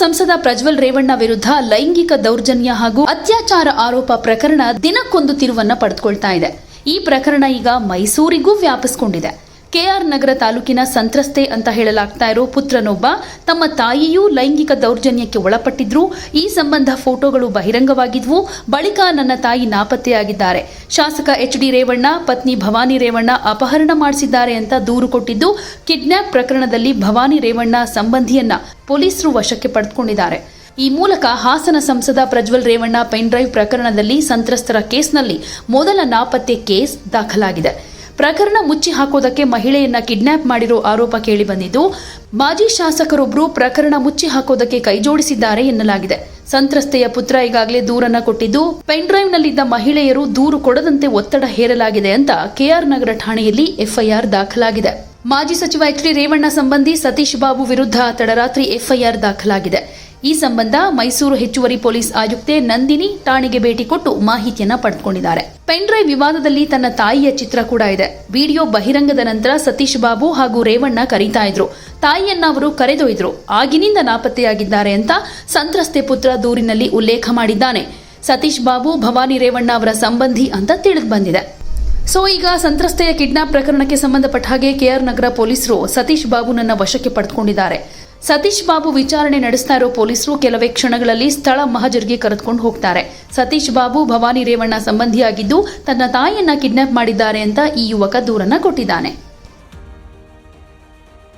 ಸಂಸದ ಪ್ರಜ್ವಲ್ ರೇವಣ್ಣ ವಿರುದ್ಧ ಲೈಂಗಿಕ ದೌರ್ಜನ್ಯ ಹಾಗೂ ಅತ್ಯಾಚಾರ ಆರೋಪ ಪ್ರಕರಣ ದಿನಕ್ಕೊಂದು ತಿರುವನ್ನ ಪಡೆದುಕೊಳ್ತಾ ಇದೆ. ಈ ಪ್ರಕರಣ ಈಗ ಮೈಸೂರಿಗೂ ವ್ಯಾಪಿಸಿಕೊಂಡಿದೆ. ಕೆಆರ್ ನಗರ ತಾಲೂಕಿನ ಸಂತ್ರಸ್ತೆ ಅಂತ ಹೇಳಲಾಗ್ತಾ ಇರೋ ಪುತ್ರನೊಬ್ಬ ತಮ್ಮ ತಾಯಿಯೂ ಲೈಂಗಿಕ ದೌರ್ಜನ್ಯಕ್ಕೆ ಒಳಪಟ್ಟಿದ್ರು. ಈ ಸಂಬಂಧ ಫೋಟೋಗಳು ಬಹಿರಂಗವಾಗಿದ್ವು. ಬಳಿಕ ನನ್ನ ತಾಯಿ ನಾಪತ್ತೆಯಾಗಿದ್ದಾರೆ. ಶಾಸಕ ಎಚ್ ಡಿ ರೇವಣ್ಣ, ಪತ್ನಿ ಭವಾನಿ ರೇವಣ್ಣ ಅಪಹರಣ ಮಾಡಿಸಿದ್ದಾರೆ ಅಂತ ದೂರು ಕೊಟ್ಟಿದ್ದು, ಕಿಡ್ನಾಪ್ ಪ್ರಕರಣದಲ್ಲಿ ಭವಾನಿ ರೇವಣ್ಣ ಸಂಬಂಧಿಯನ್ನ ಪೊಲೀಸರು ವಶಕ್ಕೆ ಪಡೆದುಕೊಂಡಿದ್ದಾರೆ. ಈ ಮೂಲಕ ಹಾಸನ ಸಂಸದ ಪ್ರಜ್ವಲ್ ರೇವಣ್ಣ ಪೆನ್ ಡ್ರೈವ್ ಪ್ರಕರಣದಲ್ಲಿ ಸಂತ್ರಸ್ತರ ಕೇಸ್ನಲ್ಲಿ ಮೊದಲ ನಾಪತ್ತೆ ಕೇಸ್ ದಾಖಲಾಗಿದೆ. ಪ್ರಕರಣ ಮುಚ್ಚಿ ಹಾಕೋದಕ್ಕೆ ಮಹಿಳೆಯನ್ನ ಕಿಡ್ನಾಪ್ ಮಾಡಿರೋ ಆರೋಪ ಕೇಳಿಬಂದಿದ್ದು ಮಾಜಿ ಶಾಸಕರೊಬ್ಬರು ಪ್ರಕರಣ ಮುಚ್ಚಿ ಹಾಕೋದಕ್ಕೆ ಕೈಜೋಡಿಸಿದ್ದಾರೆ ಎನ್ನಲಾಗಿದೆ. ಸಂತ್ರಸ್ತೆಯ ಪುತ್ರ ಈಗಾಗಲೇ ದೂರನ್ನ ಕೊಟ್ಟಿದ್ದು, ಪೆನ್ ಡ್ರೈವ್ನಲ್ಲಿದ್ದ ಮಹಿಳೆಯರು ದೂರು ಕೊಡದಂತೆ ಒತ್ತಡ ಹೇರಲಾಗಿದೆ ಅಂತ ಕೆಆರ್ ನಗರ ಠಾಣೆಯಲ್ಲಿ ಎಫ್ಐಆರ್ ದಾಖಲಾಗಿದೆ. ಮಾಜಿ ಸಚಿವ ಎಚ್ ಡಿ ರೇವಣ್ಣ ಸಂಬಂಧಿ ಸತೀಶ್ ಬಾಬು ವಿರುದ್ಧ ತಡರಾತ್ರಿ ಎಫ್ಐಆರ್ ದಾಖಲಾಗಿದೆ. ಈ ಸಂಬಂಧ ಮೈಸೂರು ಹೆಚ್ಚುವರಿ ಪೊಲೀಸ್ ಆಯುಕ್ತೆ ನಂದಿನಿ ಠಾಣೆಗೆ ಭೇಟಿ ಕೊಟ್ಟು ಮಾಹಿತಿಯನ್ನ ಪಡೆದುಕೊಂಡಿದ್ದಾರೆ. ಪೆನ್ಡ್ರೈವ್ ವಿವಾದದಲ್ಲಿ ತನ್ನ ತಾಯಿಯ ಚಿತ್ರ ಕೂಡ ಇದೆ. ವಿಡಿಯೋ ಬಹಿರಂಗದ ನಂತರ ಸತೀಶ್ ಬಾಬು ಹಾಗೂ ರೇವಣ್ಣ ಕರೀತಾ ಇದ್ರು. ತಾಯಿಯನ್ನ ಅವರು ಕರೆದೊಯ್ದ್ರು. ಆಗಿನಿಂದ ನಾಪತ್ತೆಯಾಗಿದ್ದಾರೆ ಅಂತ ಸಂತ್ರಸ್ತೆ ಪುತ್ರ ದೂರಿನಲ್ಲಿ ಉಲ್ಲೇಖ ಮಾಡಿದ್ದಾನೆ. ಸತೀಶ್ ಬಾಬು, ಭವಾನಿ ರೇವಣ್ಣ ಅವರ ಸಂಬಂಧಿ ಅಂತ ತಿಳಿದು ಬಂದಿದೆ. ಸೊ, ಈಗ ಸಂತ್ರಸ್ತೆಯ ಕಿಡ್ನಾಪ್ ಪ್ರಕರಣಕ್ಕೆ ಸಂಬಂಧಪಟ್ಟ ಹಾಗೆ ಕೆಆರ್ ನಗರ ಪೊಲೀಸರು ಸತೀಶ್ ಬಾಬುನನ್ನ ವಶಕ್ಕೆ ಪಡೆದುಕೊಂಡಿದ್ದಾರೆ. ಸತೀಶ್ ಬಾಬು ವಿಚಾರಣೆ ನಡೆಸ್ತಾ ಇರೋ ಪೊಲೀಸರು ಕೆಲವೇ ಕ್ಷಣಗಳಲ್ಲಿ ಸ್ಥಳ ಮಹಜರ್ಗೆ ಕರೆದುಕೊಂಡು ಹೋಗ್ತಾರೆ. ಸತೀಶ್ ಬಾಬು, ಭವಾನಿ ರೇವಣ್ಣ ಸಂಬಂಧಿಯಾಗಿದ್ದು, ತನ್ನ ತಾಯಿಯನ್ನ ಕಿಡ್ನಾಪ್ ಮಾಡಿದ್ದಾರೆ ಅಂತ ಈ ಯುವಕ ದೂರನ್ನ ಕೊಟ್ಟಿದ್ದಾನೆ.